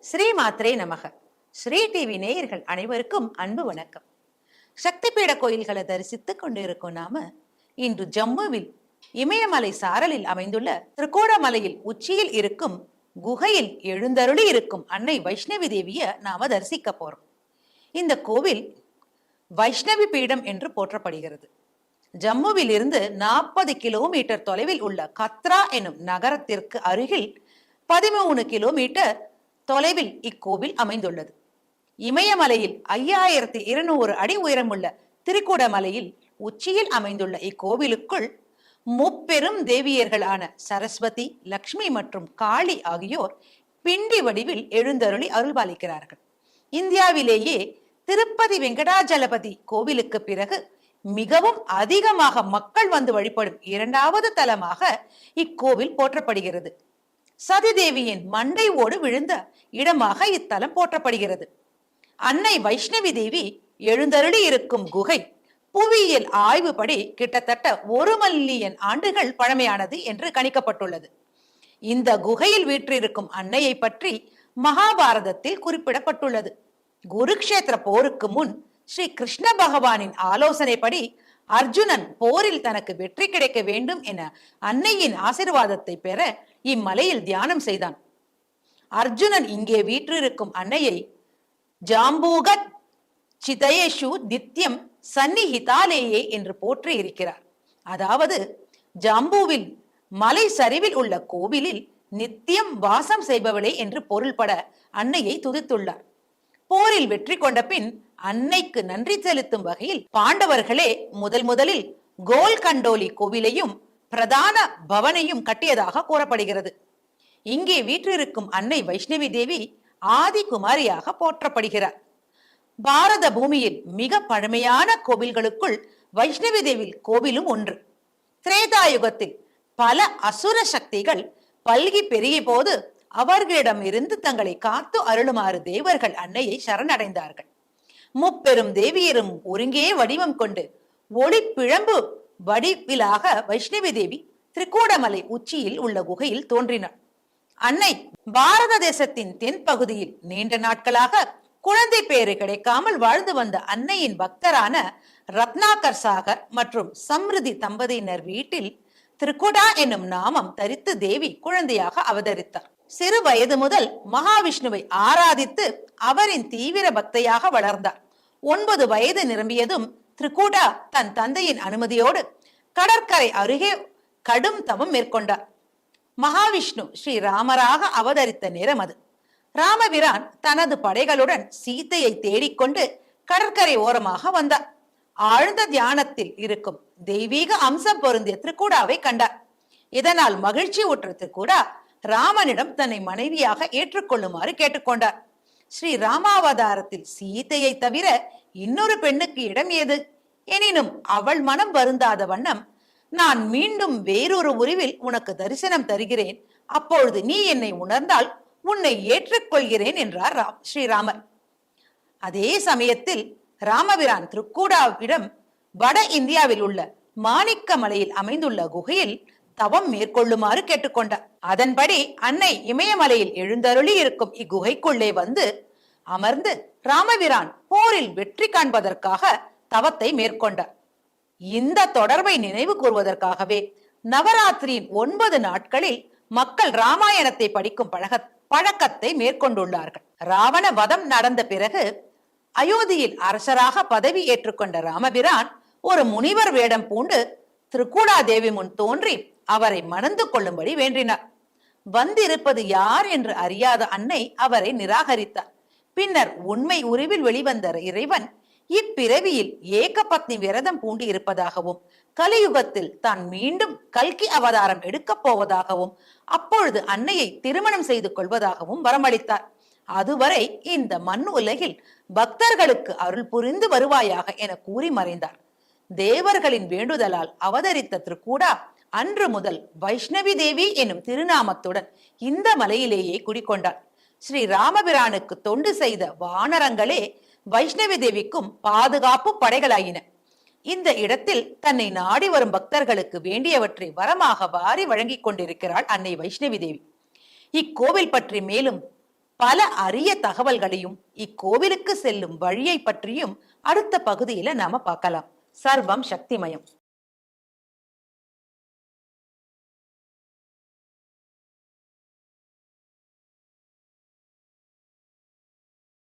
ஸ்ரீ மாத்ரே நமக. ஸ்ரீ டிவி நேயர்கள் அனைவருக்கும் அன்பு வணக்கம். சக்தி பீட கோயில்களை தரிசித்துக் கொண்டிருக்கும் நாம இன்று ஜம்முவில் இமயமலை சாரலில் அமைந்துள்ள திருக்கோணமலையில் உச்சியில் இருக்கும் குகையில் எழுந்தருளி இருக்கும் அன்னை வைஷ்ணவி தேவிய நாம தரிசிக்க போறோம். இந்த கோவில் வைஷ்ணவி பீடம் என்று போற்றப்படுகிறது. ஜம்முவில் இருந்து நாற்பது கிலோமீட்டர் தொலைவில் உள்ள கத்ரா எனும் நகரத்திற்கு அருகில் பதிமூணு கிலோமீட்டர் தொலைவில் இக்கோவில் அமைந்துள்ளது. இமயமலையில் ஐயாயிரத்தி இருநூறு அடி உயரமுள்ள திருக்கூடமலையில் உச்சியில் அமைந்துள்ள இக்கோவிலுக்குள் முப்பெரும் தேவியர்களான சரஸ்வதி லக்ஷ்மி மற்றும் காளி ஆகியோர் பிண்டி வடிவில் எழுந்தருளி அருள்பாலிக்கிறார்கள். இந்தியாவிலேயே திருப்பதி வெங்கடாஜலபதி கோவிலுக்கு பிறகு மிகவும் அதிகமாக மக்கள் வந்து வழிபடும் இரண்டாவது தலமாக இக்கோவில் போற்றப்படுகிறது. சதிதேவியின் மண்டை ஓடு விழுந்த இடமாக இத்தலம் போற்றப்படுகிறது. அன்னை வைஷ்ணவி தேவி எழுந்தருளி இருக்கும் குகை புவியியல் ஆய்வுபடி கிட்டத்தட்ட ஒரு மில்லியன் ஆண்டுகள் பழமையானது என்று கணிக்கப்பட்டுள்ளது. இந்த குகையில் வீற்றிருக்கும் அன்னையை பற்றி மகாபாரதத்தில் குறிப்பிடப்பட்டுள்ளது. குருக்ஷேத்திர போருக்கு முன் ஸ்ரீ கிருஷ்ண பகவானின் ஆலோசனைப்படி அர்ஜுனன் போரில் தனக்கு வெற்றி கிடைக்க வேண்டும் என அன்னையின் ஆசிர்வாதத்தை பெற இம்மலையில் தியானம் செய்தான். அர்ஜுனன் இங்கே வீற்றிருக்கும் அன்னையை ஜாம்பூகத் சிதயேஷு நித்தியம் சந்நிஹிதாலேயே என்று போற்றி இருக்கிறார். அதாவது ஜாம்பூவில் மலை சரிவில் உள்ள கோவிலில் நித்தியம் வாசம் செய்பவளே என்று பொருள்பட அன்னையை துதித்துள்ளார். போரில் வெற்றி கொண்ட பின் அன்னைக்கு நன்றி செலுத்தும் வகையில் பாண்டவர்களே முதல் முதலில் கோல் கண்டோலி கோவிலையும் பிரதான பவனையும் கட்டியதாக கூறப்படுகிறது. இங்கே வீற்றிருக்கும் அன்னை வைஷ்ணவி தேவி ஆதி குமாரியாக போற்றப்படுகிறார். பாரத பூமியில் மிக பழமையான கோவில்களுக்குள் வைஷ்ணவி தேவி கோவிலும் ஒன்று. திரேதாயுகத்தில் பல அசுர சக்திகள் பல்கி பெருகிய போது அவர்களிடம் இருந்து தங்களை காத்து அருளுமாறு தேவர்கள் அன்னையை சரணடைந்தார்கள். முப்பெரும் தேவியரும் ஒருங்கே வடிவம் கொண்டு ஒளி பிழம்பு வடிவிலாக வைஷ்ணவி தேவி திரிகோடமலை உச்சியில் உள்ள குகையில் தோன்றினார் அன்னை பாரத தேசத்தின் தென்பகுதியில் நீண்ட நாட்களாக குழந்தை பேறு கிடைக்காமல் வாழ்ந்து வந்த அன்னையின் பக்தரான ரத்னாகர் சாகர் மற்றும் சம்ருதி தம்பதியினர் வீட்டில் திரிகுடா என்னும் நாமம் தரித்து தேவி குழந்தையாக அவதரித்தார். சிறு வயது முதல் மகாவிஷ்ணுவை ஆராதித்து அவரின் தீவிர பக்தையாக வளர்ந்தார். ஒன்பது வயது நிரம்பியதும் திரிகூடா தன் தந்தையின் அனுமதியோடு கடற்கரை அருகே கடும் தவம் மேற்கொண்டார். மகாவிஷ்ணு ஸ்ரீ ராமராக அவதரித்த நேரம் அது. ராமபிரான் தனது படைகளுடன் சீத்தையை தேடிக்கொண்டு கடற்கரை ஓரமாக வந்தார். ஆழ்ந்த தியானத்தில் இருக்கும் தெய்வீக அம்சம் பொருந்திய திரிகூடாவை கண்டார். இதனால் மகிழ்ச்சி ஊற்ற திரிகூடா ராமனிடம் தன்னை மனைவியாக ஏற்றுக்கொள்ளுமாறு கேட்டுக்கொண்டார். ஸ்ரீ ராமாவதாரத்தில் சீதையை தவிர இன்னொரு பெண்ணுக்கு இடம் ஏது? எனினும் அவள் மனம் வருந்தாத வண்ணம் நான் மீண்டும் வேறொரு உருவில் உனக்கு தரிசனம் தருகிறேன். அப்பொழுது நீ என்னை உணர்ந்தால் உன்னை ஏற்றுக்கொள்கிறேன் என்றார் ராம் ஸ்ரீராமர். அதே சமயத்தில் ராமபிரான் திருக்கூடாவிடம் வட இந்தியாவில் உள்ள மாணிக்க மலையில் அமைந்துள்ள குகையில் தவம் மேற்கொள்ளுமாறு கேட்டுக்கொண்டார் அதன்படி அன்னை இமயமலையில் எழுந்தருளி இருக்கும் இக்குகைக்குள்ளே வந்து அமர்ந்து ராமபிரான் போரில் வெற்றி காண்பதற்காக தவத்தை மேற்கொண்டார் இந்த தொடர்பை நினைவு கூறுவதற்காகவே நவராத்திரியின் ஒன்பது நாட்களில் மக்கள் ராமாயணத்தை படிக்கும் பழக பழக்கத்தை மேற்கொண்டுள்ளார்கள். ராவண வதம் நடந்த பிறகு அயோத்தியில் அரசராக பதவி ஏற்றுக்கொண்ட ராமபிரான் ஒரு முனிவர் வேடம் பூண்டு திருக்கூடாதேவி முன் தோன்றி அவரை மணந்து கொள்ளும்படி வேண்டினார். வந்திருப்பது யார் என்று அறியாத அன்னை அவரை நிராகரித்தார் பின்னர் உண்மை உருவில் வெளிவந்த இறைவன் இப்பிறவியில் ஏகபத்னி விரதம் பூண்டி இருப்பதாகவும் கலியுகத்தில் தான் மீண்டும் கல்கி அவதாரம் எடுக்கப் போவதாகவும் அப்பொழுது அன்னையை திருமணம் செய்து கொள்வதாகவும் வரமளித்தார். அதுவரை இந்த மண் உலகில் பக்தர்களுக்கு அருள் புரிந்து வருவாயாக என கூறி மறைந்தார். தேவர்களின் வேண்டுதலால் அவதரித்த திருக்கூடா அன்று முதல் வைஷ்ணவி தேவி எனும் திருநாமத்துடன் இந்த மலையிலேயே குடிக்கொண்டார் ஸ்ரீ ராமபிரானுக்கு தொண்டு செய்த வானரங்களே வைஷ்ணவி தேவிக்கும் பாதுகாப்பு படைகளாயின. இந்த இடத்தில் தன்னை நாடி வரும் பக்தர்களுக்கு வேண்டியவற்றை வரமாக வாரி வழங்கிக் கொண்டிருக்கிறாள் அன்னை வைஷ்ணவி தேவி. இக்கோவில் பற்றி மேலும் பல அரிய தகவல்களையும் இக்கோவிலுக்கு செல்லும் வழியை பற்றியும் அடுத்த பகுதியில நாம பார்க்கலாம். சர்வம் சக்திமயம்.